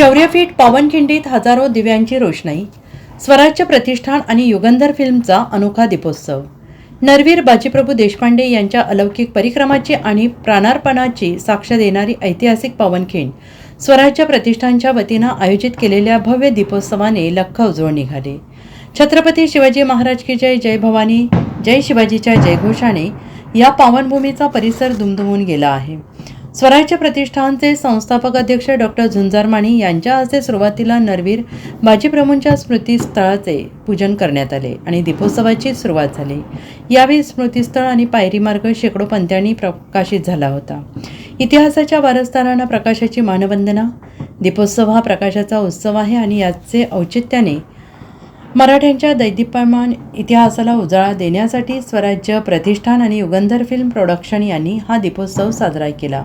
शौर्यपीठ पावनखिंडीत हजारो दिव्यांची रोषणाई. स्वराज्य प्रतिष्ठान आणि युगंधर फिल्मचा अनोखा दीपोत्सव. नरवीर बाजीप्रभू देशपांडे यांच्या अलौकिक परिक्रमाची आणि प्राणार्पणाची साक्ष देणारी ऐतिहासिक पावनखिंड स्वराज्य प्रतिष्ठानच्या वतीनं आयोजित केलेल्या भव्य दीपोत्सवाने लख उजळून निघाले. छत्रपती शिवाजी महाराज की जय जय भवानी जय शिवाजीच्या जयघोषाने या पावनभूमीचा परिसर दुमदुमून गेला आहे. स्वराज्य प्रतिष्ठानचे संस्थापक अध्यक्ष डॉक्टर झुंजार माणी यांच्या हस्ते सुरुवातीला नरवीर बाजीप्रभूंच्या स्मृतीस्थळाचे पूजन करण्यात आले आणि दीपोत्सवाची सुरुवात झाली. यावेळी स्मृतीस्थळ आणि पायरी मार्ग शेकडो पंत्यांनी प्रकाशित झाला होता. इतिहासाच्या वारसदारांना प्रकाशाची मानवंदना दीपोत्सव हा प्रकाशाचा उत्सव आहे आणि याचे औचित्याने मराठ्यांच्या दैदिप्यमान इतिहासाला उजाळा देण्यासाठी स्वराज्य प्रतिष्ठान आणि युगंधर फिल्म प्रोडक्शन यांनी हा दीपोत्सव साजरा केला.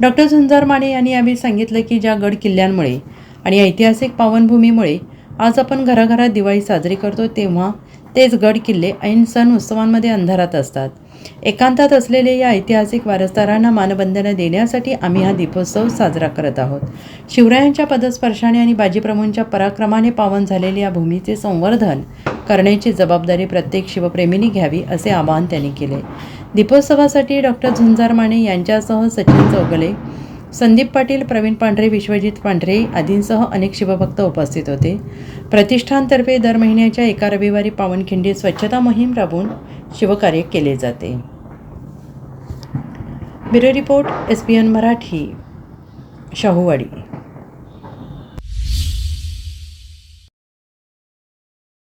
डॉक्टर झुंजार माने यांनी यावेळी सांगितलं की ज्या गड किल्ल्यांमुळे आणि ऐतिहासिक पावनभूमीमुळे आज आपण घराघरात दिवाळी साजरी करतो तेव्हा तेच गड किल्ले ऐन सण उत्सवांमध्ये अंधारात असतात. एकांतात असलेले या ऐतिहासिक वारसदारांना मानवंदना देण्यासाठी आम्ही हा दीपोत्सव साजरा करत आहोत. शिवरायांच्या पदस्पर्शाने आणि बाजीप्रभूंच्या पराक्रमाने पावन झालेल्या या भूमीचे संवर्धन करण्याची जबाबदारी प्रत्येक शिवप्रेमींनी घ्यावी असे आवाहन त्यांनी केले. दीपोत्सवासाठी डॉक्टर झुंजार माने यांच्यासह सचिन चौगले संदीप पाटील प्रवीण पांढरे विश्वजित पांढरे आदींसह अनेक शिवभक्त उपस्थित होते. प्रतिष्ठानतर्फे दर महिन्याच्या एका रविवारी पावनखिंडीत स्वच्छता मोहीम राबवून शिवकार्य केले जाते. Bureau report S P N Marathi Shahuwadi.